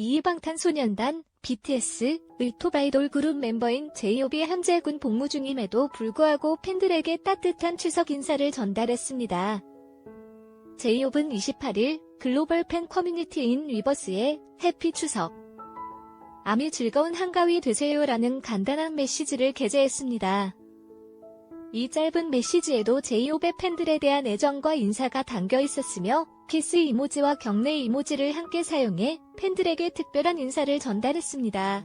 2방탄소년단 BTS 의토바이돌 그룹 멤버인 제이홉이 현재 군 복무 중임에도 불구하고 팬들에게 따뜻한 추석 인사를 전달했습니다. 제이홉은 28일 글로벌 팬 커뮤니티인 위버스에 해피 추석 암이 즐거운 한가위 되세요라는 간단한 메시지를 게재했습니다. 이 짧은 메시지에도 제이홉의 팬들에 대한 애정과 인사가 담겨 있었으며 키스 이모지와 경례 이모지를 함께 사용해 팬들에게 특별한 인사를 전달했습니다.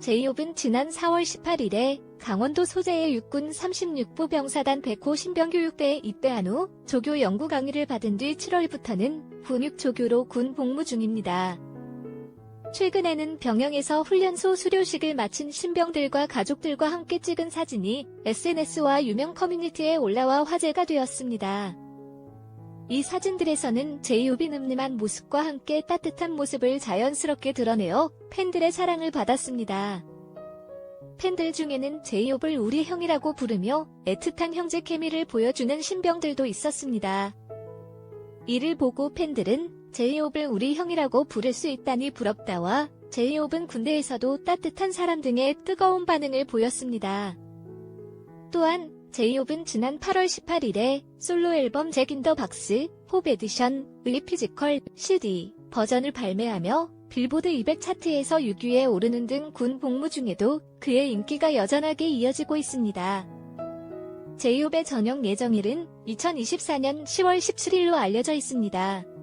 제이홉은 지난 4월 18일에 강원도 소재의 육군 36부 병사단 100호 신병교육대에 입대한 후 조교 연구 강의를 받은 뒤 7월부터는 군육 조교로 군 복무 중입니다. 최근에는 병영에서 훈련소 수료식을 마친 신병들과 가족들과 함께 찍은 사진이 SNS와 유명 커뮤니티에 올라와 화제가 되었습니다. 이 사진들에서는 제이홉이 늠름한 모습과 함께 따뜻한 모습을 자연스럽게 드러내어 팬들의 사랑을 받았습니다. 팬들 중에는 제이홉을 우리 형이라고 부르며 애틋한 형제 케미를 보여주는 신병들도 있었습니다. 이를 보고 팬들은 제이홉을 우리 형이라고 부를 수 있다니 부럽다와 제이홉은 군대에서도 따뜻한 사람 등의 뜨거운 반응을 보였습니다. 또한 제이홉은 지난 8월 18일에 솔로 앨범 잭인더 박스 홉 에디션의 피지컬 CD 버전을 발매하며 빌보드 200 차트에서 6위에 오르는 등 군 복무 중에도 그의 인기가 여전하게 이어지고 있습니다. 제이홉의 전역 예정일은 2024년 10월 17일로 알려져 있습니다.